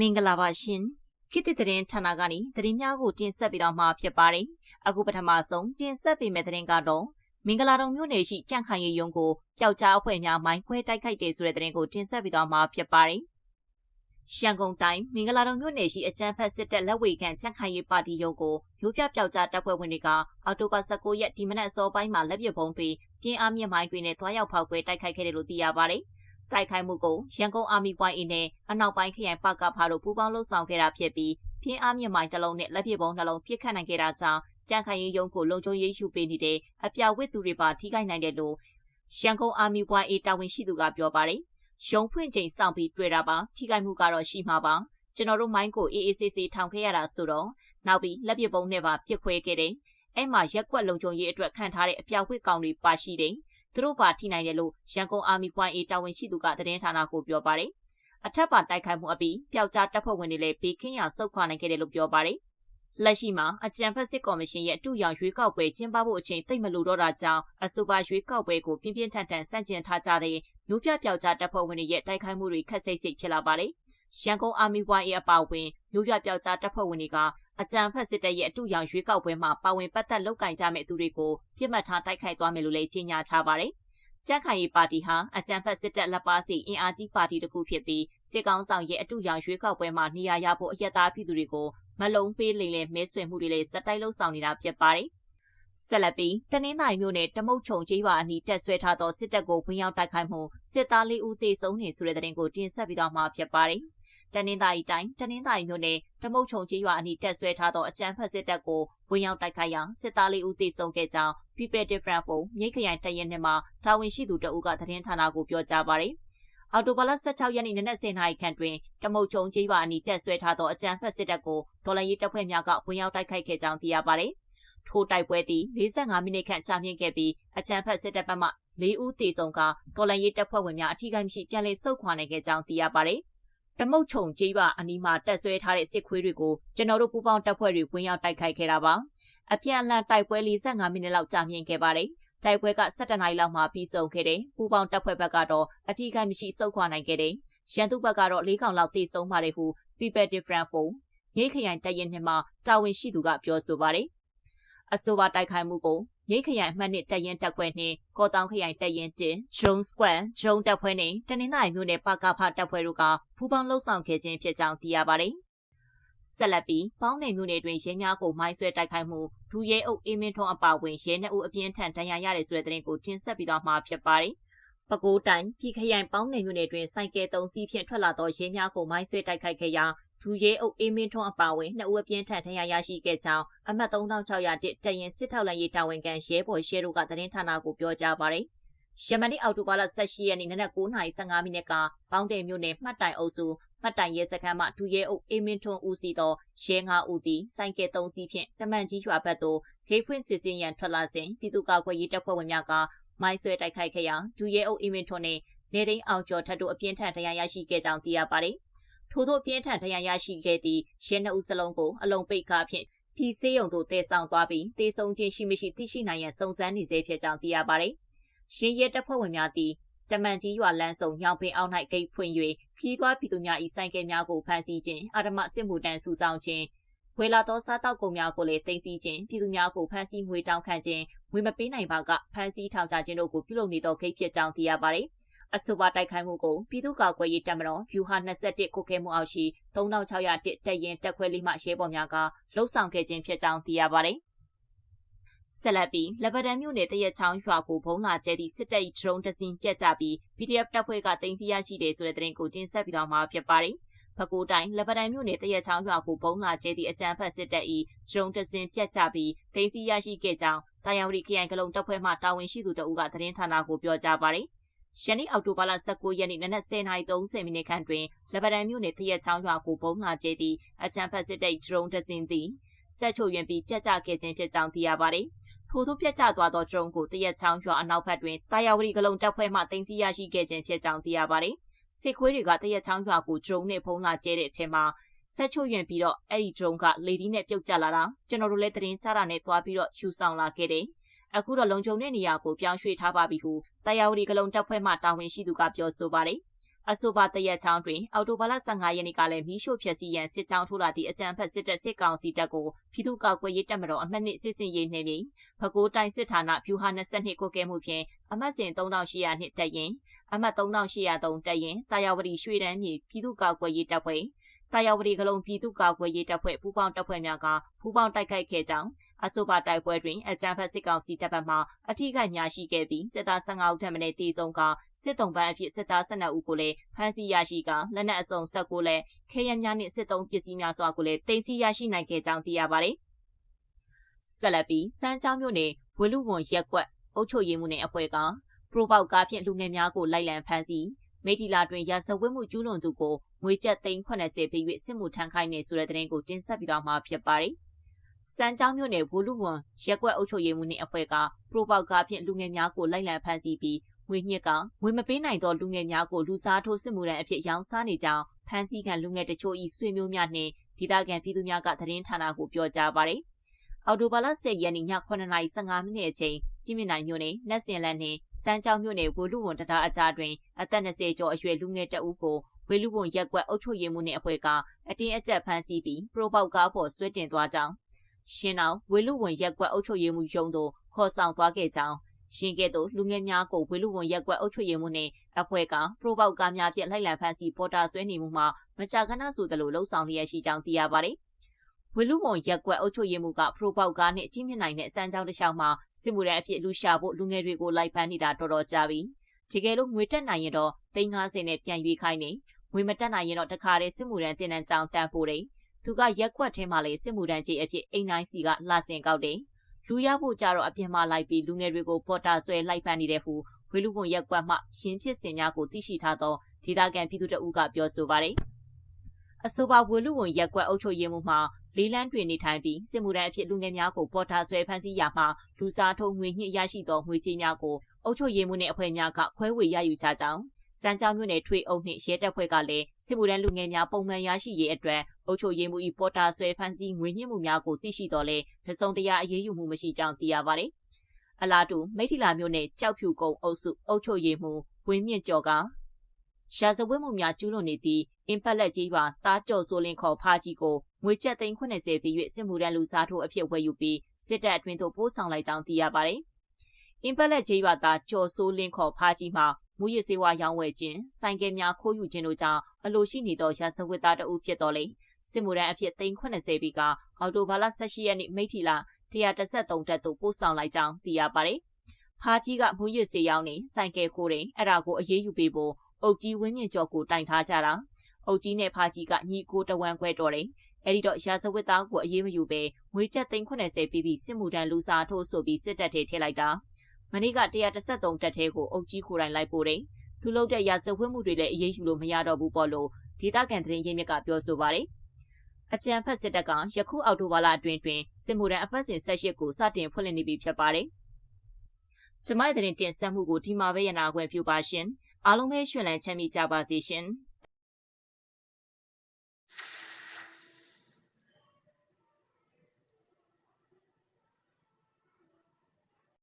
မင်္ဂလာပါရှင်ခေတ်သစ်သတင်းဌာနကနေသတင်းများကိုတင်ဆက်ပေးတော့မှာဖြစ်ပါတယ်အခုပထမဆုံးတင်ဆက်ပေးမယ့်သတင်းကတော့မင်္ဂလာတုံမြို့နယ်ရှိကြန့်ခိုင်ရီယုံကိုပျောက်ကြားအဖွဲ့များမိုင်းခွဲတိုက်ခိုက်တယ်ဆိုတဲ့သတင်းကိုတင်ဆက်ပေးတော့မှာဖြစ်ပါတယ်ရှမ်းကုန်တိုင်းမင်္ဂလာတုံမြို့နယ်ရှိအကြမ်းဖက်စစ်တပ်လက်ဝေခံကြန့်ခိုင်ရီပါတီယုံကိုမြို့ပြပျောက်ကြားတပ်ဖွဲ့ဝင်တွေကအော်တိုဘာ19ရက်ဒီမနက်အစောပိုင်းမှာလက်ပစ်ဗုံးတွေပြင်းအားမြင့်မိုင်းတွေနဲ့တွားရောက်ဖောက်ခွဲတိုက်ခိုက်ခဲ့တယ်လို့သိရပါတယ်။ တိုက်ခိုက်မှုကိုရန်ကုန်အာမီပွိုင်းအင်းနဲ့အနောက်ပိုင်းခရိုင်ပကဖာတို့ပူးပေါင်းလှုပ်ဆောင်ခဲ့တာဖြစ်ပြီးပြင်းအားမြင့်မိုင်းတစ်လုံးနဲ့လက်ပစ်ဗုံးနှလုံးပြစ်ခတ်နိုင်ခဲ့တာကြောင့်ကြံခိုင်ရေးရုံးကိုလုံခြုံရေးယူပေးနေတဲ့အပြဝစ်သူတွေပါထိခိုက်နိုင်တယ်လို့ရန်ကုန်အာမီပွိုင်းအေတာဝန်ရှိသူကပြောပါတယ်။ရုံဖွင့်ချိန်စောင့်ပြီးတွေ့တာပါထိခိုက်မှုကတော့ရှိမှာပါ။ကျွန်တော်တို့မိုင်းကိုအေးအေးဆေးဆေးထောင်ခဲ့ရတာဆိုတော့နောက်ပြီးလက်ပစ်ဗုံးနဲ့ပါပြစ်ခွဲခဲ့တယ်။အဲ့မှာရက်ကွက်လုံခြုံရေးအတွက်ခံထားတဲ့အပြောက်ဝစ်ကောင်တွေပါရှိတယ်။ သူတို့ပါထိနိုင်တယ်လို့ရန်ကုန်အာမီပွိုင်းအေတာဝန်ရှိသူကသတင်းဌာနကိုပြောပါတယ်။အထက်ပါတိုက်ခိုက်မှုအပြီးပျောက်ကြားတပ်ဖွဲ့ဝင်တွေလည်းဘေးကင်းရာဆုတ်ခွာနိုင်ခဲ့တယ်လို့ပြောပါတယ်။လက်ရှိမှာအကြံဖက်စစ်ကော်မရှင်ရဲ့အတူရောင်ရွေးကောက်ပွဲကျင်းပဖို့အချိန်သိမ့်မလို့တော့တာကြောင့်အဆိုပါရွေးကောက်ပွဲကိုပြင်းပြင်းထန်ထန်ဆန့်ကျင်ထားကြတဲ့မျိုးပြပျောက်ကြားတပ်ဖွဲ့ဝင်တွေရဲ့တိုက်ခိုက်မှုတွေခက်စိတ်စိတ်ဖြစ်လာပါတယ်။ရန်ကုန်အာမီဝိုင်းအပါအဝင် မျိုးပြပျောက်ကြားတပ်ဖွဲ့ဝင်တွေကအကြံဖက်စစ်တပ်ရဲ့အတူရောင်ရွေးကောက်ပွဲမှာပါဝင်ပတ်သက်လုပ်ကင်ကြမဲ့သူတွေကိုပြစ်မှတ်ထားတိုက်ခိုက်သွားမယ်လို့လည်းကြေညာထားပါတယ်။ကြက်ခိုင်ရေးပါတီဟာအကြံဖက်စစ်တပ်လက်ပါစီအင်အားကြီးပါတီတစ်ခုဖြစ်ပြီးစစ်ကောင်ဆောင်ရဲ့အတူရောင်ရွေးကောက်ပွဲမှာနေရာရဖို့အယက်သားပြည်သူတွေကိုမလုံးပေးလိမ့်လဲမဲဆွယ်မှုတွေလည်းစက်တိုက်လှုပ်ဆောင်နေတာဖြစ်ပါတယ်။ဆက်လက်ပြီးတနင်္သာရီမြို့နယ်တမုတ်ချုံကျေးရွာအနီးတက်ဆွဲထားသောစစ်တပ်ကိုဝင်ရောက်တိုက်ခိုက်မှုစစ်သားလေးဦးသေဆုံးနေဆိုတဲ့တဲ့တင်ကိုတင်ဆက်ပြီးတော့မှာဖြစ်ပါတယ်။ တနင်္သာရီတိုင်းတနင်္သာရီမြို့နယ်တမုတ်ချုံကြီးရွာအနီးတက်ဆွဲထားသောအကြမ်းဖက်စစ်တပ်ကိုဝင်ရောက်တိုက်ခိုက်ရာစစ်သားလေးဦးသေဆုံးခဲ့ကြောင်း People Different ဖုန်းမြိတ်ခရိုင်တရင်နှစ်မှာတာဝန်ရှိသူတအုပ်ကသတင်းဌာနကိုပြောကြားပါတယ်။အော်တိုဘာလ16ရက်နေ့နနက်10:00နာရီခန့်တွင်တမုတ်ချုံကြီးရွာအနီးတက်ဆွဲထားသောအကြမ်းဖက်စစ်တပ်ကိုဒေါ်လာရေးတပ်ဖွဲ့များကဝင်ရောက်တိုက်ခိုက်ခဲ့ကြောင်းသိရပါတယ်။ထိုတိုက်ပွဲသည်45မိနစ်ခန့်ကြာမြင့်ခဲ့ပြီးအကြမ်းဖက်စစ်တပ်ဘက်မှ၄ဦးသေဆုံးကဒေါ်လာရေးတပ်ဖွဲ့ဝင်များအထူးကိမရှိပြန်လည်ဆုတ်ခွာနိုင်ခဲ့ကြောင်းသိရပါတယ်။ တမုတ်ချုံကျေးရွာအနီးမှာတက်ဆွဲထားတဲ့စစ်ခွေးတွေကိုကျွန်တော်တို့ပူပေါင်းတပ်ဖွဲ့တွေဝင်ရောက်တိုက်ခိုက်ခဲ့တာပါအပြန်အလှန်တိုက်ပွဲ45မိနစ်လောက်ကြာမြင့်ခဲ့ပါတယ်တိုက်ပွဲက17နာရီလောက်မှပြီးဆုံးခဲ့တယ်ပူပေါင်းတပ်ဖွဲ့ဘက်ကတော့အထီးကိမရှိစုခွာနိုင်ခဲ့တယ်ရန်သူဘက်ကတော့၄ခေါင်လောက်တေဆုံးပါတယ်ဟု People Different Phone မြိတ်ခရိုင်တရင်နှစ်မှာတာဝန်ရှိသူကပြောဆိုပါတယ်အဆိုပါတိုက်ခိုက်မှုကို မြိတ်ခရိုင်အမှတ်နှစ်တရင်တက်ခွဲနှင့်ကော်တောင်ခရိုင်တရင်တင်ဂျုံစကွမ်ဂျုံတက်ခွဲနှင့်တနင်္သာရီမြို့နယ်ပကဖတက်ခွဲတို့ကဖူးပေါင်းလှုပ်ဆောင်ခဲ့ခြင်းဖြစ်ကြောင်းသိရပါတယ်။ဆက်လက်ပြီးပေါင်းနယ်မြို့နယ်တွင်ရဲများကိုမိုင်းဆွဲတိုက်ခိုက်မှုဒူရဲအုပ်အေးမင်းထွန်းအပါဝင်ရဲနှစ်ဦးအပြင်းထန်ဒဏ်ရာရတဲ့ဆိုတဲ့သတင်းကိုတင်ဆက်ပြီးတော့မှာဖြစ်ပါတယ်။ ပဲခူးတိုင်းပြည်ခရိုင်ပေါင်းနယ်မြို့နယ်တွင်စိုက်ကဲသုံးစီးဖြင့်ထွက်လာသောရဲများကိုမိုင်းဆွဲတိုက်ခိုက်ခဲ့ရာဒူရဲအုပ်အေးမင်းထွန်းအပါအဝင်နှစ်ဦးအပြင်းထန်ထဏ်ရာရရှိခဲ့ကြောင်းအမှတ်3601တရင်စစ်ထောက်လန်ရေးတာဝန်ခံရဲဘော်ရဲတို့ကသတင်းဌာနကိုပြောကြားပါတယ်။ယမန်နေ့အောက်တိုဘာလ18ရက်နေ့နနက်9:15မိနစ်ကပေါင်းတယ်မြို့နယ်မှတ်တိုင်အုပ်စုမှတ်တိုင်ရဲစခန်းမှဒူရဲအုပ်အေးမင်းထွန်းဦးစီးသောရဲ9ဦးသည်စိုက်ကဲ3စီးဖြင့်တမန်ကြီးရွာဘက်သို့ဂိတ်ဖွင့်စစ်စင်ရန်ထွက်လာစဉ်ပြည်သူ့ကာကွယ်ရေးတပ်ဖွဲ့ဝင်များက မိုင်းဆွဲတိုက်ခိုက်ခဲ့ရာဒူရဲအုပ်အေးမင်းထွန်းနှင့်နေတိန်အောင်ကျော်ထပ်တို့အပြင်းထန်တရားရရှိခဲ့ကြောင်းသိရပါတယ်။ထို့သောပြင်းထန်ဒဏ်ရာရရှိခဲ့သည့်ရဲနှစ်ဦးစလုံးကိုအလုံးပိတ်ကားဖြင့်ပြည်စေးရုံသို့တည်ဆောင်သွားပြီးတေဆုံခြင်းရှိမရှိသိရှိနိုင်ရန်စုံစမ်းနေစေဖြစ်ကြောင်းသိရပါတယ်။ရှင်းရဲတပ်ဖွဲ့ဝင်များသည်တမန်ကြီးရွာလမ်းစုံညောင်ပင်အောက်၌ဂိတ်ဖွင့်၍ခီးသွားပြည်သူများ၏ဆိုင်ကယ်များကိုဖမ်းဆီးခြင်းအာဓမစစ်မှုတန်းစုဆောင်ခြင်း ဝေလာသောစားတောက်ကုန်များကိုလည်းတင်စီခြင်းပြည်သူများကိုဖမ်းဆီးငွေတောင်းခံခြင်းငွေမပေးနိုင်ပါကဖမ်းဆီးထောင်ချခြင်းတို့ကိုပြုလုပ်နေသောဂိတ်ဖြစ်ကြောင်းသိရပါတယ်။အဆိုပါတိုက်ခိုက်မှုကိုပြည်သူ့ကာကွယ်ရေးတပ်မတော်ဗျူဟာ21ခုခဲမှုအောက်ရှိ3601တပ်ရင်တပ်ခွဲလေးမှရဲဘော်များကလှုပ်ဆောင်ခဲ့ခြင်းဖြစ်ကြောင်းသိရပါတယ်။ဆက်လက်ပြီးလက်ဗဒန်မြို့နယ်တရက်ချောင်းရွာကိုဘုံလာကျဲသည့်စစ်တပ်၏ဒရုန်းတစင်းပြတ်ကျပြီး PDF တပ်ဖွဲ့ကတင်စီရရှိတယ်ဆိုတဲ့သတင်းကိုတင်ဆက်ပြီးတော့မှာဖြစ်ပါတယ်။ ဖကိုးတိုင်းလက်ပဒံမြို့နယ်တရက်ချောင်းရွာကိုဘုံလာကျဲသည့်အကြမ်းဖက်စစ်တပ်၏ဒရုန်းတစင်းပြတ်ကျပြီးတင်စီရရှိခဲ့ကြောင်းတာယာဝတီခရိုင်ကလုံတပ်ဖွဲ့မှတာဝန်ရှိသူတအုပ်ကသတင်းဌာနကိုပြောကြားပါတယ်။ယနေ့အောက်တိုဘာလ19ရက်နေ့နနက်10:30မိနစ်ခန့်တွင်လက်ဗရန်မြို့နယ်တရက်ချောင်းရွာကိုပုံလာကျဲသည့်အချမ်းဖက်စစ်တပ်ဒရုန်းတစင်းသည်ဆက်ချုပ်ရင်ပြီးပြတ်ကျခဲ့ခြင်းဖြစ်ကြောင်းသိရပါတယ်။ထို့သို့ပြတ်ကျသွားသောဒရုန်းကိုတရက်ချောင်းရွာအနောက်ဘက်တွင်တာယာဝတီကလုံတပ်ဖွဲ့မှတင်စီရရှိခဲ့ခြင်းဖြစ်ကြောင်းသိရပါတယ်။ စစ်ခွေးတွေကတရက်ချောင်းရွာကိုဒရုန်းနဲ့ဖုံးလာကျဲတဲ့အထက်မှာဆက်ချုပ်ရင်ပြီးတော့အဲ့ဒီဒရုန်းကလေဒီနဲ့ပြုတ်ကျလာတာကျွန်တော်တို့လည်းသတင်းချတာနဲ့သွားပြီးတော့ရှူဆောင်လာခဲ့တယ်။အခုတော့လုံခြုံတဲ့နေရာကိုပြောင်းရွှေ့ထားပါပြီဟုတရားဝတီကလုံတပ်ဖွဲ့မှတာဝန်ရှိသူကပြောဆိုပါတယ် အဆိုပါတရက်ချောင်းတွင်အော်တိုဘာလ15ရက်နေ့ကလည်းမီးရှို့ဖျက်ဆီးရန်စစ်ကြောင်းထိုးလာသည့်အကြမ်းဖက်စစ်တပ်စစ်ကောင်စီတပ်ကိုပြည်သူ့ကောက်ကွယ်ရေးတပ်မတော်အမှတ်နှစ်စစ်စင်ရေးနှင့်ပြီးဖကိုးတိုင်းစစ်ဌာနဖြူဟာ22ကိုကဲမှုဖြင့်အမှတ်စဉ်3800နှစ်တက်ရင်အမှတ်3803တက်ရင်တာယာဝတီရွှေတန်းမြေပြည်သူ့ကောက်ကွယ်ရေးတပ်ဖွဲ့ တာယာဝတီကလုံးပြည်သူ့ကာကွယ်ရေးတပ်ဖွဲ့ပူးပေါင်းတပ်ဖွဲ့များကပူးပေါင်းတိုက်ခိုက်ခဲ့ကြောင်းအဆိုပါတိုက်ပွဲတွင်အကြမ်းဖက်စစ်ကောင်စီတပ်ဖက်မှအထိခိုက်များရှိခဲ့ပြီးစစ်သား15ဦးထပ်မံတေဆုံးကစစ်တုံးပန်းအဖြစ်စစ်သား12ဦးကိုလည်းဖမ်းဆီးရရှိကလက်နက်အစုံ19လက်ခဲယမ်းများနှင့်စစ်တုံးပစ္စည်းများစွာကိုလည်းတင်စီရရှိနိုင်ခဲ့ကြောင်းသိရပါတယ်။ဆက်လက်ပြီးစမ်းချောင်းမြို့နယ်ဝေလူဝန်ရက်ကွက်အုပ်ချုပ်ရေးမှုနယ်အဖွဲ့ကပရိုပေါကားဖြင့်လူငယ်များကိုလိုက်လံဖမ်းဆီးမိထီလာတွင်ရာဇဝတ်မှုကျူးလွန်သူကို ငွေကျပ်သိန်း80ပေး၍စစ်မှုထမ်းခိုင်းနေဆိုတဲ့တဲ့ရင်ကိုတင်ဆက်ပြီးတော့မှာဖြစ်ပါတယ်။စမ်းချောင်းမြို့နယ်ဘူလူဝန်ရက်ကွက်အုပ်ချုပ်ရေးမှုနှင့်အဖွဲ့ကပရိုပေါကားဖြင့်လူငယ်များကိုလိုက်လံဖမ်းဆီးပြီးငွေညစ်ကငွေမပေးနိုင်သောလူငယ်များကိုလူစားထိုးစစ်မှုရန်အဖြစ်ရောင်းစားနေကြောင်းဖမ်းဆီးခံလူငယ်တချို့၏ဆွေမျိုးများနှင့်ဒေသခံပြည်သူများကသတင်းဌာနကိုပြောကြားပါတယ်။အော်တိုဘာလ10ရက်နေ့ည9:15မိနစ်အချိန်ကြီးမြင့်နိုင်မြို့နယ်လက်စင်လက်နှင့်စမ်းကြောင်းမြို့နယ်ဝလူဝန်တတာအကြားတွင်အသက်20ကျော်အရွယ်လူငယ်တအုပ်ကို ဝေလူဝန်ရက်ကွက်အုပ်ချုပ်ရေးမှုနှင့်အဖွဲ့ကအတင်းအကျပ်ဖမ်းဆီးပြီးပရိုပေါက်ကားပေါ်ဆွဲတင်သွားကြောင်းရှင်းအောင်ဝေလူဝန်ရက်ကွက်အုပ်ချုပ်ရေးမှုရုံးသို့ခေါ်ဆောင်သွားခဲ့ကြောင်းရှင်ကဲ့သို့လူငယ်များကိုဝေလူဝန်ရက်ကွက်အုပ်ချုပ်ရေးမှုနှင့်အဖွဲ့ကပရိုပေါက်ကားများဖြင့်လိုက်လံဖမ်းဆီးပေါ်တာဆွဲနေမှုမှာမကြာခဏဆိုသလိုလှုံ့ဆော်လျက်ရှိကြောင်းသိရပါတယ်။ဝေလူမုံရက်ကွက်အုပ်ချုပ်ရေးမှုကဖရိုပေါက်ကားနဲ့အကြီးမြင့်နိုင်တဲ့စမ်းကြောင်းတစ်လျှောက်မှာစစ်မှုရန်အဖြစ်လူရှာဖို့လူငယ်တွေကိုလိုက်ပန်းနေတာတော်တော်ကြာပြီ။တကယ်လို့ငွေတက်နိုင်ရင်တော့350နဲ့ပြန်ရွေးခိုင်းနေ။ ငွေမတက်နိုင်ရင်တော့တခါတည်းစစ်မှုရန်တင်နန်းကြောင်းတန်းပို့တယ်။သူကရက်ကွက်ထဲမှာလေစစ်မှုရန်ကြီးအဖြစ်အိမ်နိုင်စီကလှဆင်ကောက်တယ်။လူရဖို့ကြတော့အပြင်မှာလိုက်ပြီးလူငယ်တွေကိုပေါ်တာဆွဲလိုက်ပန်းနေတဲ့ဟူဝေလူပုံရက်ကွက်မှရှင်းဖြစ်စဉ်များကိုသိရှိထားသောဒေသခံပြည်သူတအုပ်ကပြောဆိုပါတယ်။အဆိုပါဝေလူဝန်ရက်ကွက်အုပ်ချုပ်ရေးမှုမှာလေးလန်းတွင်နေထိုင်ပြီးစစ်မှုထမ်းအဖြစ်လူငယ်များကိုပေါ်ထားဆွဲဖမ်းဆီးရမှာလူစားထုံငွေညှစ်ရရှိသောငွေကြေးများကိုအုပ်ချုပ်ရေးမှုနှင့်အဖွဲ့များကခွဲဝေရယူကြကြောင်း စမ်းကြောင်းမြို့နယ်ထွေအုပ်နှင့်ရဲတပ်ဖွဲ့ကလည်းစစ်မှုထမ်းလူငယ်များပုံမှန်ရရှိရေးအတွက်အုပ်ချုပ်ရေးမှု၏ပေါ်တာဆွဲဖမ်းဆီးငွေညှစ်မှုများကိုသိရှိတော်လဲတစုံတရာအရေးယူမှုမရှိကြောင်းသိရပါတယ်။အလားတူမိထီလာမြို့နယ်ကြောက်ဖြူကုန်းအုပ်စုအုပ်ချုပ်ရေးမှုဝင်းမြင့်ကျော်ကရာဇဝတ်မှုများကျူးလွန်နေသည့်အင်ဖက်လက်ကြီးပါတားကြော်ဆိုလင်ခေါ်ဖားကြီးကိုငွေကျပ်သိန်း80ပြီး၍စစ်မှုထမ်းလူစားထိုးအဖြစ်ဝယ်ယူပြီးစစ်တပ်အတွင်းသို့ပို့ဆောင်လိုက်ကြောင်းသိရပါတယ်။အင်ဖက်လက်ကြီးပါတာကြော်ဆိုလင်ခေါ်ဖားကြီးမှာ မူရစေဝါရောင်းဝယ်ခြင်းဆိုင်ကယ်များခိုးယူခြင်းတို့ကြောင့်အလိုရှိနေသောရာဇဝတ်သားတဦးဖြစ်တော်လေစစ်မှုထမ်းအဖြစ်သိန်း80ပြီးကအော်တိုဘာလ18ရက်နေ့မိထီလာ133တက်သို့ပို့ဆောင်လိုက်ကြောင်းသိရပါတယ်။ဖားကြီးကမူရစေရောင်းနေဆိုင်ကယ်ခိုးတယ်အဲ့ဒါကိုအရေးယူပေးဖို့အုတ်ကြီးဝင်းမြင့်ကျော်ကိုတိုင်ထားကြတာအုတ်ကြီးနဲ့ဖာကြီးကညီကိုတဝမ်းခွဲတော်တယ်အဲ့ဒီတော့ရာဇဝတ်သားကိုအေးမယူပဲငွေကျပ်သိန်း80ပြီးပြီးစစ်မှုထမ်းလူစားထိုးဆိုပြီးစစ်တပ်ထဲထည့်လိုက်တာ မနေ့က133တက်သေးကိုအုတ်ကြီးကိုတိုင်လိုက်ပို့တယ်သူလုပ်တဲ့ရာဇဝတ်မှုတွေလည်းအေးယူလို့မရတော့ဘူးပေါ့လို့ဒေသခံသတင်းရင်းမြစ်ကပြောဆိုပါတယ်အကြံဖက်စစ်တပ်ကယခုအောက်တိုဘာလအတွင်းတွင်စစ်မှုထမ်းအဖက်စဉ်18ကိုစတင်ဖွင့်လှစ်နေပြီဖြစ်ပါတယ်။ကျမရဲ့တင်တင်ဆက်မှုကိုဒီမှာပဲရနာခွင့်ပြုပါရှင်။အားလုံးပဲရှင်လန်းချမ်းမြေ့ကြပါစေရှင်။